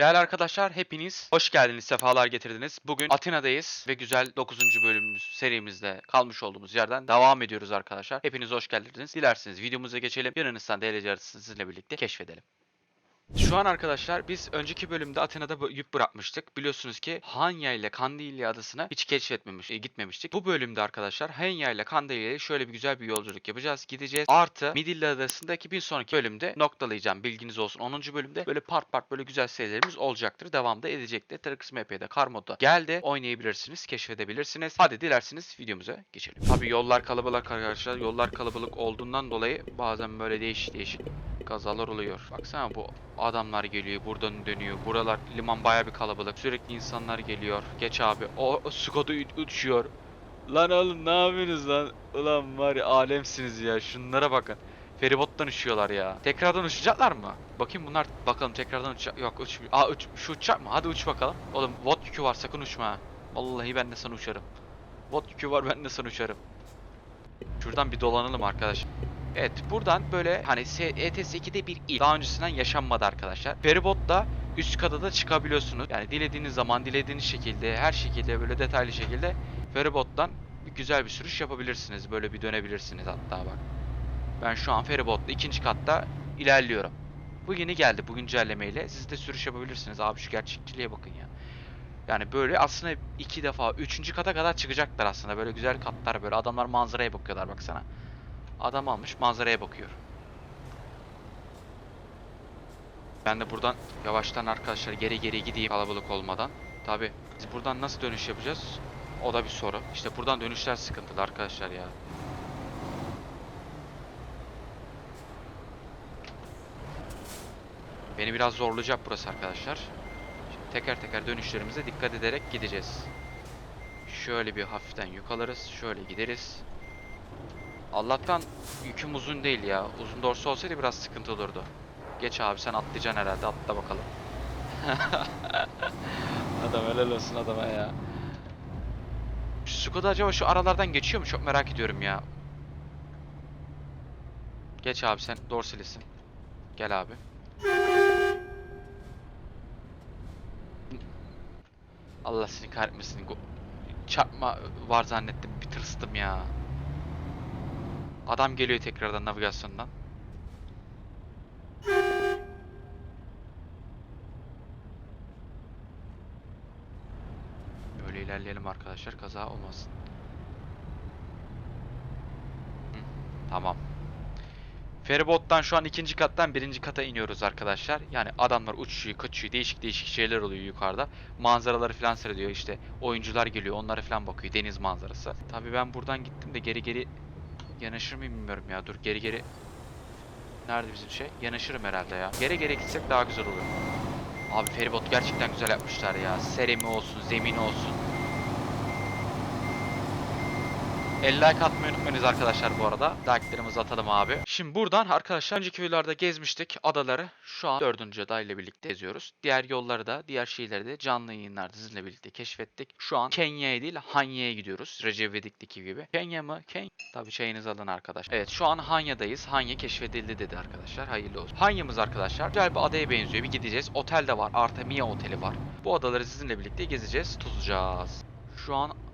Değerli arkadaşlar hepiniz hoş geldiniz, sefalar getirdiniz. Bugün Atina'dayız ve güzel 9. bölümümüz serimizde kalmış olduğumuz yerden devam ediyoruz arkadaşlar. Hepiniz hoş geldiniz. Dilerseniz videomuza geçelim. Yunanistan DLC haritasını sizinle birlikte keşfedelim. Şu an arkadaşlar biz önceki bölümde Atina'da yük bırakmıştık. Biliyorsunuz ki Hanya ile Kandilya adasına hiç keşfetmemiş, e, gitmemiştik. Bu bölümde arkadaşlar Hanya ile Kandilya ile şöyle bir güzel bir yolculuk yapacağız. Gideceğiz. Artı Midilli adasındaki bir sonraki bölümde noktalayacağım. Bilginiz olsun. 10. bölümde böyle part part böyle güzel serilerimiz olacaktır. Devamda edecektir. Trax MP'de kar modda geldi. Oynayabilirsiniz, keşfedebilirsiniz. Hadi dilerseniz videomuza geçelim. Tabii yollar kalabalık arkadaşlar. Yollar kalabalık olduğundan dolayı bazen böyle değişik değişik kazalar oluyor. Baksana bu adamlar geliyor buradan dönüyor. Buralar liman baya bir kalabalık. Sürekli insanlar geliyor. Geç abi. O, o Skoda uçuyor. Lan oğlum ne yapıyorsunuz lan? Ulan var ya alemsiniz ya. Şunlara bakın. Feribottan uçuyorlar ya. Tekrardan uçacaklar mı? Bakayım bunlar bakalım tekrardan uçacak. Yok uçmuyor. Aa uç, şu uçacak mı? Hadi uç bakalım. Oğlum bot yükü var sakın uçma. Vallahi ben de sana uçarım. Bot yükü var ben de sana uçarım. Şuradan bir dolanalım arkadaş. Evet buradan böyle hani ETS 2'de bir ilk. Daha öncesinden yaşanmadı arkadaşlar. Feribotla üst kata da çıkabiliyorsunuz. Yani dilediğiniz zaman dilediğiniz şekilde her şekilde böyle detaylı şekilde feribottan güzel bir sürüş yapabilirsiniz. Böyle bir dönebilirsiniz hatta bak. Ben şu an feribotla ikinci katta ilerliyorum. Bu yeni geldi bu güncellemeyle. Siz de sürüş yapabilirsiniz. Abi şu gerçekçiliğe bakın ya. Yani böyle aslında iki defa, üçüncü kata kadar çıkacaklar aslında. Böyle güzel katlar böyle. Adamlar manzaraya bakıyorlar baksana. Adam almış manzaraya bakıyor. Ben de buradan yavaştan arkadaşlar geri geri gideyim kalabalık olmadan. Tabi biz buradan nasıl dönüş yapacağız? O da bir soru. İşte buradan dönüşler sıkıntılı arkadaşlar ya. Beni biraz zorlayacak burası arkadaşlar. Şimdi teker teker dönüşlerimize dikkat ederek gideceğiz. Şöyle bir hafiften yük alırız. Şöyle gideriz. Allah'tan yüküm uzun değil ya. Uzun dorsu olsaydı biraz sıkıntı olurdu. Geç abi sen atlayacaksın herhalde. Atla bakalım. Adam helal olsun adama ya. Şu Skoda acaba şu aralardan geçiyor mu? Çok merak ediyorum ya. Geç abi sen dorsalisin. Gel abi. Allah seni kahretmesin. Çarpma var zannettim. Bir tırstım ya. Adam geliyor tekrardan navigasyondan. Böyle ilerleyelim arkadaşlar. Kaza olmasın. Hı, tamam. Feribottan şu an ikinci kattan birinci kata iniyoruz arkadaşlar. Yani adamlar uçuyor, kaçıyor, değişik değişik şeyler oluyor yukarıda. Manzaraları falan seyrediyor işte. Oyuncular geliyor, onlara falan bakıyor. Deniz manzarası. Tabii ben buradan gittim de geri geri yanaşır mıyım bilmiyorum ya. Dur geri geri. Nerede bizim şey? Yanaşırım herhalde ya. Geri geri gitsek daha güzel olur. Abi feribot gerçekten güzel yapmışlar ya. Seremi olsun, zemini olsun. 50 like atmayı unutmayınız arkadaşlar bu arada. Like'larımızı atalım abi. Şimdi buradan arkadaşlar önceki videolarda gezmiştik adaları. Şu an 4. ada ile birlikte geziyoruz. Diğer yolları da, diğer şeyleri de canlı yayınlarda sizinle birlikte keşfettik. Şu an Kenya'ya değil Hanya'ya gidiyoruz. Recep İvedik'teki gibi. Kenya mı? Kenya. Tabii çayınızı alın arkadaşlar. Evet şu an Hanya'dayız. Hanya keşfedildi dedi arkadaşlar. Hayırlı olsun. Hanya'mız arkadaşlar güzel bir adaya benziyor. Bir gideceğiz. Otel de var. Artemia Oteli var. Bu adaları sizinle birlikte gezeceğiz, tutacağız. Şu an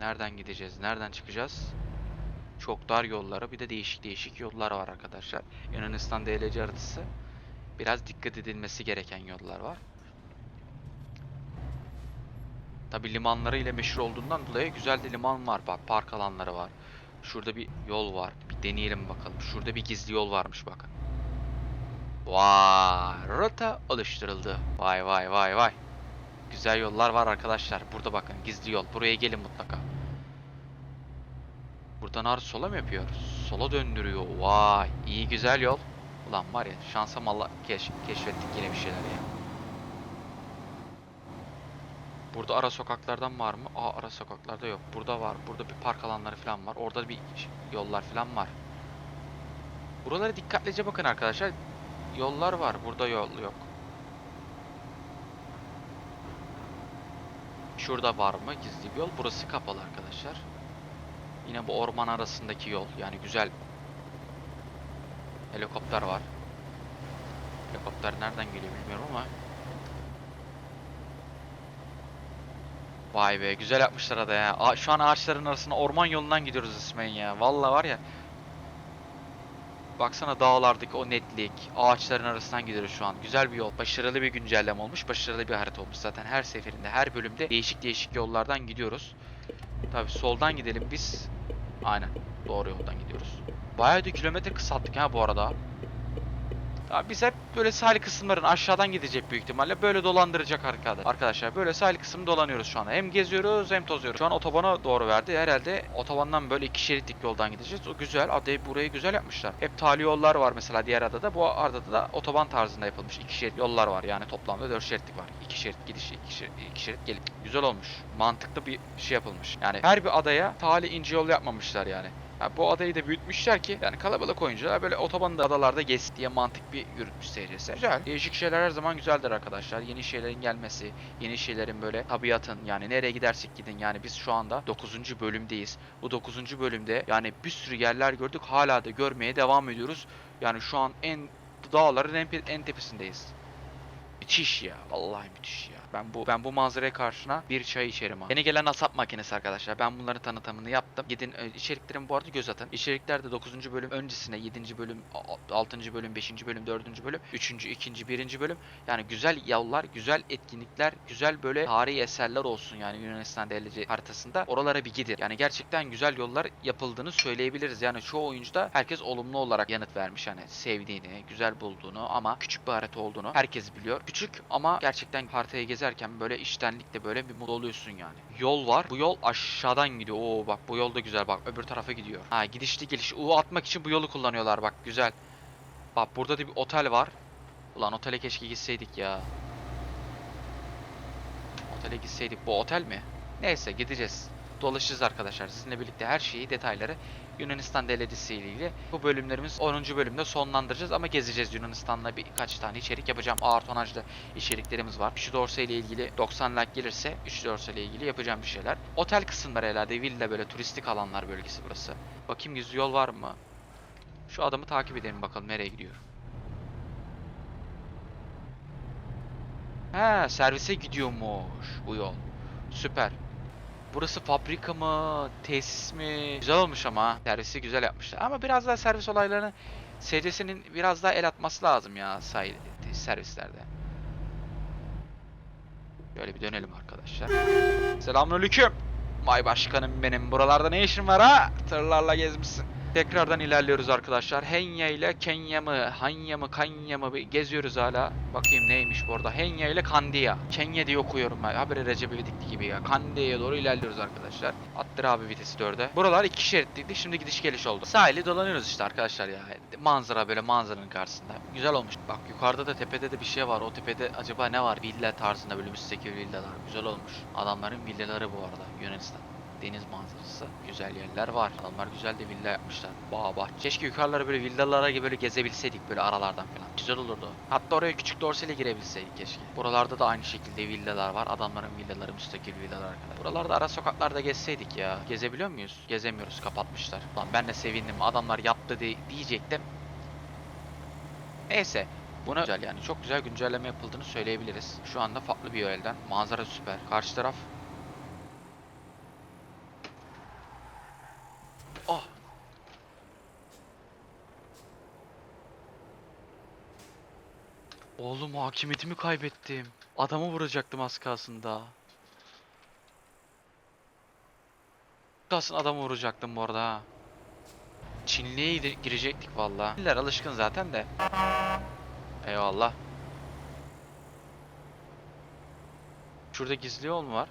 Nereden gideceğiz? Nereden çıkacağız? Çok dar yolları bir de değişik değişik yollar var arkadaşlar. Yunanistan DLC haritası. Biraz dikkat edilmesi gereken yollar var. Tabi limanları ile meşhur olduğundan dolayı güzel de liman var. Bak park alanları var. Şurada bir yol var. Bir deneyelim bakalım. Şurada bir gizli yol varmış bakın. Vay, rota oluşturuldu. Vay vay vay vay. Güzel yollar var arkadaşlar. Burada bakın gizli yol. Buraya gelin mutlaka. Buradan ar sola mı yapıyor? Sola döndürüyor. Vay iyi güzel yol. Ulan var ya şansa malla keş keşfettik yine bir şeyler ya. Burada ara sokaklardan var mı? Aa ara sokaklarda yok. Burada var. Burada bir park alanları falan var. Orada bir yollar falan var. Buralara dikkatlice bakın arkadaşlar. Yollar var. Burada yol yok. Şurada var mı gizli bir yol? Burası kapalı arkadaşlar. Yine bu orman arasındaki yol. Yani güzel helikopter var. Helikopter nereden geliyor bilmiyorum ama. Vay be güzel yapmışlar ada ya. Şu an ağaçların arasında orman yolundan gidiyoruz İsmail ya. Vallahi var ya. Baksana dağlardaki o netlik, ağaçların arasından gidiyoruz şu an. Güzel bir yol. Başarılı bir güncelleme olmuş, başarılı bir harita olmuş. Zaten her seferinde, her bölümde değişik değişik yollardan gidiyoruz. Tabii soldan gidelim biz. Aynen, doğru yoldan gidiyoruz. Bayağı da kilometre kısalttık ha bu arada. Abi biz hep böyle sahil kısımların aşağıdan gidecek büyük ihtimalle. Böyle dolandıracak arkadaşlar. Arkadaşlar böyle sahil kısmı dolanıyoruz şu anda. Hem geziyoruz hem tozuyoruz. Şu an otobana doğru verdi. Herhalde otobandan böyle iki şeritlik yoldan gideceğiz. O güzel. Adayı burayı güzel yapmışlar. Hep tali yollar var mesela diğer adada. Bu adada da otoban tarzında yapılmış. iki şerit yollar var. Yani toplamda dört şeritlik var. İki şerit gidiş, iki şerit, iki şerit gelip. Güzel olmuş. Mantıklı bir şey yapılmış. Yani her bir adaya tali ince yol yapmamışlar yani. Ha, bu adayı da büyütmüşler ki yani kalabalık oyuncular böyle otobanda adalarda gez diye mantık bir yürütmüş serisi. Güzel. Değişik şeyler her zaman güzeldir arkadaşlar. Yeni şeylerin gelmesi, yeni şeylerin böyle tabiatın yani nereye gidersek gidin yani biz şu anda 9. bölümdeyiz. Bu 9. bölümde yani bir sürü yerler gördük. Hala da görmeye devam ediyoruz. Yani şu an en dağların en, en tepesindeyiz. Müthiş ya. Vallahi müthiş ya. Ben bu ben bu manzaraya karşına bir çay içerim ha. Yeni gelen asap makinesi arkadaşlar. Ben bunların tanıtımını yaptım. Gidin e, içeriklerin bu arada göz atın. İçeriklerde 9. bölüm öncesine 7. bölüm, 6. bölüm, 5. bölüm, 4. bölüm, 3. 2. 1. bölüm. Yani güzel yollar, güzel etkinlikler, güzel böyle tarihi eserler olsun yani Yunanistan DLC haritasında. Oralara bir gidin. Yani gerçekten güzel yollar yapıldığını söyleyebiliriz. Yani çoğu oyuncuda herkes olumlu olarak yanıt vermiş. Yani sevdiğini, güzel bulduğunu ama küçük bir harita olduğunu herkes biliyor. Küçük ama gerçekten haritayı gezerken böyle iştenlikle böyle bir mutlu oluyorsun yani. Yol var. Bu yol aşağıdan gidiyor. Oo bak bu yol da güzel bak öbür tarafa gidiyor. Ha gidişli geliş. U atmak için bu yolu kullanıyorlar bak güzel. Bak burada da bir otel var. Ulan otele keşke gitseydik ya. Otele gitseydik. Bu otel mi? Neyse gideceğiz. Dolaşacağız arkadaşlar. Sizinle birlikte her şeyi, detayları Yunanistan DLC'si ile ilgili bu bölümlerimiz 10. bölümde sonlandıracağız ama gezeceğiz Yunanistan'la birkaç tane içerik yapacağım. Ağır tonajlı içeriklerimiz var. 3 dorse ile ilgili 90 like gelirse 3 dorse ile ilgili yapacağım bir şeyler. Otel kısımları herhalde villa böyle turistik alanlar bölgesi burası. Bakayım gizli yol var mı? Şu adamı takip edelim bakalım nereye gidiyor. He servise gidiyormuş bu yol. Süper. Burası fabrika mı, tesis mi? Güzel olmuş ama. Servisi güzel yapmışlar. Ama biraz daha servis olaylarını SCS'nin biraz daha el atması lazım ya sahil servislerde. Böyle bir dönelim arkadaşlar. Selamünaleyküm. Vay başkanım benim. Buralarda ne işin var ha? Tırlarla gezmişsin. Tekrardan ilerliyoruz arkadaşlar. Henya ile Kenya mı, Hanya mı, Kanya mı geziyoruz hala. Bakayım neymiş bu arada. Henya ile Kandiya. Kenya diye okuyorum ben. Habire Recep İvedik'li gibi ya. Kandiya'ya doğru ilerliyoruz arkadaşlar. Attır abi vitesi 4'e. Buralar iki şeritliydi. Şimdi gidiş geliş oldu. Sahili dolanıyoruz işte arkadaşlar ya. Manzara böyle manzaranın karşısında. Güzel olmuş. Bak yukarıda da tepede de bir şey var. O tepede acaba ne var? Villa tarzında böyle müstakil villalar. Güzel olmuş. Adamların villaları bu arada Yunanistan deniz manzarası, güzel yerler var. Adamlar güzel de villa yapmışlar. Bağ bahçe. Keşke yukarılara böyle villalara gibi böyle gezebilseydik böyle aralardan falan. Güzel olurdu. Hatta oraya küçük dorseyle girebilseydik keşke. Buralarda da aynı şekilde villalar var. Adamların villaları müstakil villalar arkadaşlar. Buralarda ara sokaklarda gezseydik ya. Gezebiliyor muyuz? Gezemiyoruz. Kapatmışlar. Lan ben de sevindim. Adamlar yaptı di- diyecektim. Neyse. Buna güzel yani çok güzel güncelleme yapıldığını söyleyebiliriz. Şu anda farklı bir yoldan. Manzara süper. Karşı taraf Oh. Oğlum hakimiyetimi kaybettim. Adamı vuracaktım az kalsında. Kalsın adamı vuracaktım bu arada. Çinli'ye girecektik valla. Çinliler alışkın zaten de. Eyvallah. Şurada gizli yol mu var?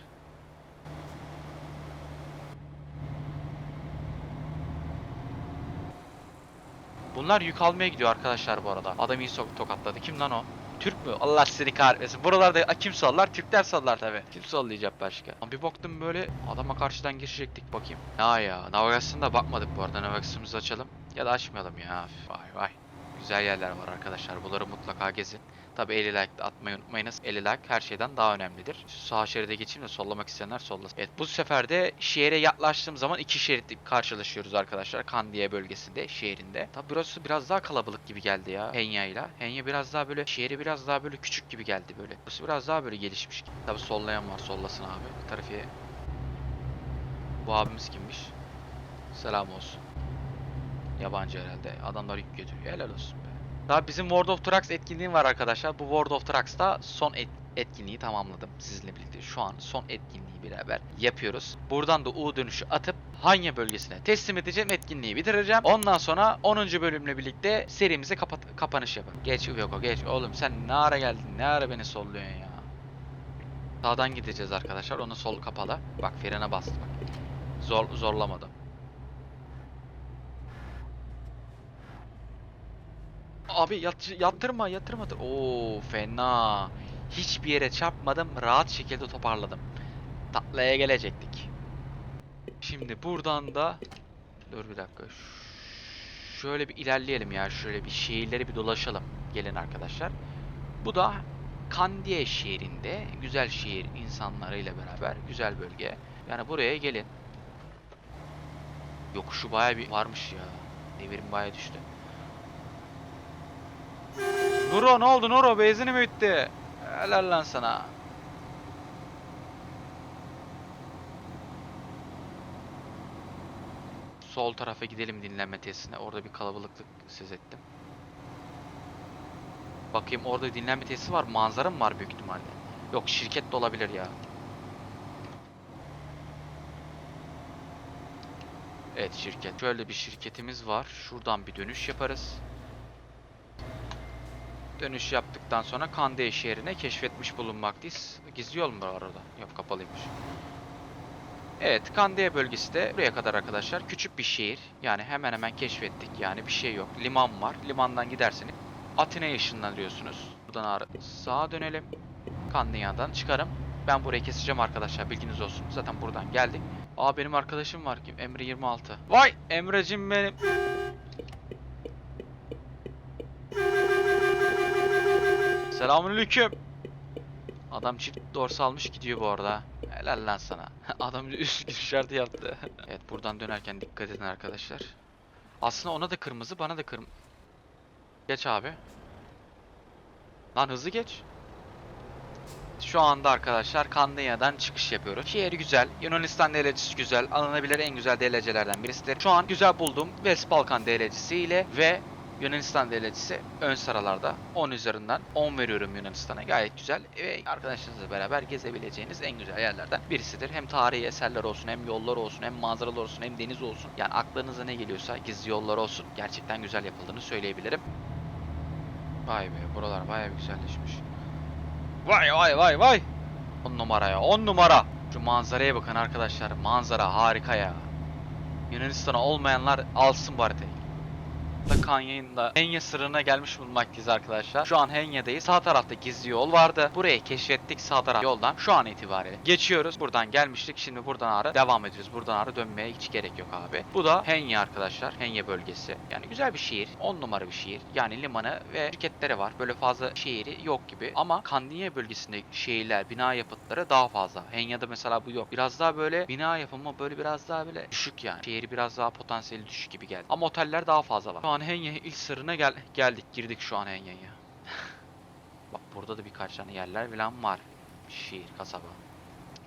Bunlar yük almaya gidiyor arkadaşlar bu arada. Adam iyi sok tokatladı. Kim lan o? Türk mü? Allah seni kahretmesin. Buralarda kim sollar? Türkler sollar tabi. Kim sollayacak başka? Lan Bir baktım böyle adama karşıdan geçecektik bakayım. Ya ya navigasyona da bakmadık bu arada. Navigasyonumuzu açalım. Ya da açmayalım ya. Vay vay. Güzel yerler var arkadaşlar. Bunları mutlaka gezin. Tabi 50 like de atmayı unutmayınız. 50 like her şeyden daha önemlidir. Sağ şeride geçeyim de sollamak isteyenler sollasın. Evet bu sefer de şehre yaklaştığım zaman iki şeritli karşılaşıyoruz arkadaşlar. Kandiye bölgesinde, şehrinde. Tabi burası biraz daha kalabalık gibi geldi ya Henya'yla. Henya biraz daha böyle, şehri biraz daha böyle küçük gibi geldi böyle. Burası biraz daha böyle gelişmiş. Tabi sollayan var, sollasın abi. Trafiğe. Bu abimiz kimmiş? Selam olsun. Yabancı herhalde. Adamlar yük götürüyor. Helal olsun. Daha bizim World of Trucks etkinliğim var arkadaşlar. Bu World of Trucks'ta son et- etkinliği tamamladım sizinle birlikte. Şu an son etkinliği beraber yapıyoruz. Buradan da U dönüşü atıp Hanya bölgesine teslim edeceğim. Etkinliği bitireceğim. Ondan sonra 10. bölümle birlikte serimize kapat kapanış yapalım. Geç yok geç. Oğlum sen ne ara geldin? Ne ara beni solluyorsun ya? Sağdan gideceğiz arkadaşlar. Onun sol kapalı. Bak frene bastı. Zor zorlamadım. Abi yat, yattırma yatırma. Oo fena. Hiçbir yere çarpmadım. Rahat şekilde toparladım. Tatlaya gelecektik. Şimdi buradan da dur bir dakika. Şöyle bir ilerleyelim ya. Şöyle bir şehirleri bir dolaşalım. Gelin arkadaşlar. Bu da Kandiye şehrinde güzel şehir insanlarıyla beraber güzel bölge. Yani buraya gelin. Yokuşu baya bir varmış ya. Devirim baya düştü. Nuro ne oldu Nuro? Benzini mi bitti? Helal lan sana. Sol tarafa gidelim dinlenme tesisine. Orada bir kalabalıklık söz ettim. Bakayım orada dinlenme tesisi var. Manzara mı var büyük ihtimalle? Yok şirket de olabilir ya. Evet şirket. Şöyle bir şirketimiz var. Şuradan bir dönüş yaparız. Dönüş yaptıktan sonra Kandeye şehrine keşfetmiş bulunmaktayız. Gizli yol mu var orada? Yok kapalıymış. Evet Kandeye bölgesi de buraya kadar arkadaşlar. Küçük bir şehir. Yani hemen hemen keşfettik. Yani bir şey yok. Liman var. Limandan giderseniz Atina'ya ışınlanıyorsunuz. Buradan sağa dönelim. Kandiya'dan çıkarım. Ben burayı keseceğim arkadaşlar bilginiz olsun. Zaten buradan geldik. Aa benim arkadaşım var kim? Emre 26. Vay Emre'cim benim. Selamünaleyküm. Adam çift dorsa almış gidiyor bu arada. Helal lan sana. Adam üst şartı yaptı. evet buradan dönerken dikkat edin arkadaşlar. Aslında ona da kırmızı bana da kırmızı. Geç abi. Lan hızlı geç. Şu anda arkadaşlar Kandiya'dan çıkış yapıyoruz. Şehir güzel. Yunanistan DLC'si güzel. Alınabilir en güzel DLC'lerden birisidir. Şu an güzel bulduğum West Balkan DLC'si ile ve Yunanistan DLC'si ön sıralarda 10 üzerinden 10 veriyorum Yunanistan'a. Gayet güzel ve arkadaşlarınızla beraber gezebileceğiniz en güzel yerlerden birisidir. Hem tarihi eserler olsun, hem yollar olsun, hem manzaralar olsun, hem deniz olsun. Yani aklınıza ne geliyorsa gizli yollar olsun. Gerçekten güzel yapıldığını söyleyebilirim. Vay be buralar bayağı bir güzelleşmiş. Vay vay vay vay. 10 numara ya 10 numara. Şu manzaraya bakın arkadaşlar. Manzara harika ya. Yunanistan'a olmayanlar alsın bu haritayı. Da Kanya'nın da Henya sırrına gelmiş bulunmaktayız arkadaşlar. Şu an Henya'dayız. Sağ tarafta gizli yol vardı. Burayı keşfettik sağ taraf yoldan. Şu an itibariyle. Geçiyoruz. Buradan gelmiştik. Şimdi buradan ağrı devam ediyoruz. Buradan ağrı dönmeye hiç gerek yok abi. Bu da Henya arkadaşlar. Henya bölgesi. Yani güzel bir şehir. 10 numara bir şehir. Yani limanı ve şirketleri var. Böyle fazla şehri yok gibi. Ama Kandinya bölgesinde şehirler, bina yapıtları daha fazla. Henya'da mesela bu yok. Biraz daha böyle bina yapımı böyle biraz daha böyle düşük yani. Şehri biraz daha potansiyeli düşük gibi geldi. Ama oteller daha fazla var. Şu an Henya ilk sırrına gel geldik. Girdik şu an Henya'ya. Bak burada da birkaç tane yerler falan var. Şehir, kasaba.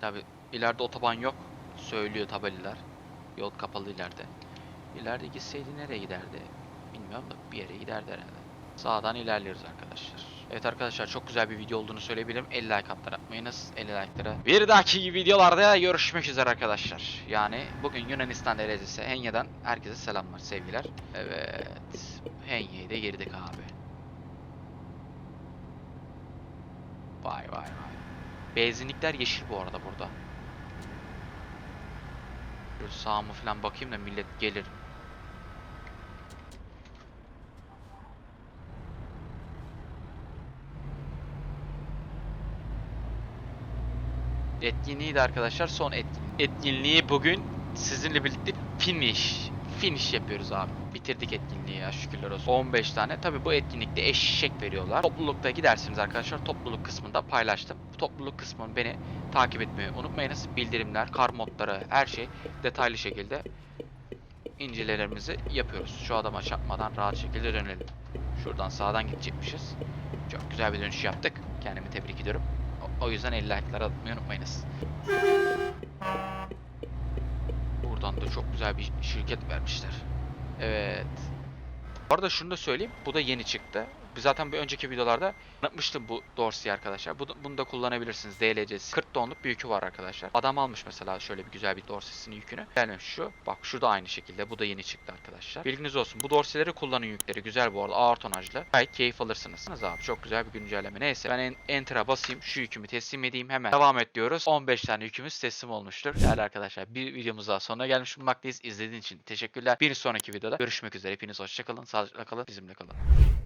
Tabi ileride otoban yok. Söylüyor tabelalar. Yol kapalı ileride. İleride gitseydi nereye giderdi? Bilmiyorum da bir yere giderdi herhalde. Sağdan ilerliyoruz arkadaşlar. Evet arkadaşlar çok güzel bir video olduğunu söyleyebilirim. 50 like atlar atmayınız. 50 like'lara. Bir dahaki videolarda görüşmek üzere arkadaşlar. Yani bugün Yunanistan derecesi Henya'dan herkese selamlar, sevgiler. Evet. Henya'ya da girdik abi. Vay vay vay. Benzinlikler yeşil bu arada burada. Şöyle sağıma falan bakayım da millet gelir. Etkinliği de arkadaşlar son etkinliği. Etkinliği bugün sizinle birlikte finish. finish yapıyoruz abi. Bitirdik etkinliği ya şükürler olsun. 15 tane. Tabi bu etkinlikte eşek veriyorlar. Toplulukta gidersiniz arkadaşlar. Topluluk kısmında paylaştım. Bu topluluk kısmını beni takip etmeyi unutmayınız. Bildirimler, kar modları her şey detaylı şekilde incelemelerimizi yapıyoruz. Şu adama çarpmadan rahat şekilde dönelim. Şuradan sağdan gidecekmişiz. Çok güzel bir dönüş yaptık. Kendimi tebrik ediyorum. O, yüzden 50 like'lara atmayı unutmayınız. Buradan da çok güzel bir şirket vermişler. Evet. Bu arada şunu da söyleyeyim. Bu da yeni çıktı. Zaten bir önceki videolarda anlatmıştım bu Dorsey'i arkadaşlar. Bu, bunu da kullanabilirsiniz. DLC'si. 40 tonluk bir yükü var arkadaşlar. Adam almış mesela şöyle bir güzel bir Dorsey'sinin yükünü. Yani şu. Bak şu da aynı şekilde. Bu da yeni çıktı arkadaşlar. Bilginiz olsun. Bu Dorsey'leri kullanın yükleri. Güzel bu arada. Ağır tonajlı. Gayet keyif alırsınız. Abi çok güzel bir güncelleme. Neyse ben en, Enter'a basayım. Şu yükümü teslim edeyim. Hemen devam et diyoruz. 15 tane yükümüz teslim olmuştur. Değerli arkadaşlar bir videomuz daha sonuna gelmiş bulunmaktayız. İzlediğiniz için teşekkürler. Bir sonraki videoda görüşmek üzere. Hepiniz hoşçakalın. Sağlıcakla kalın. Bizimle kalın.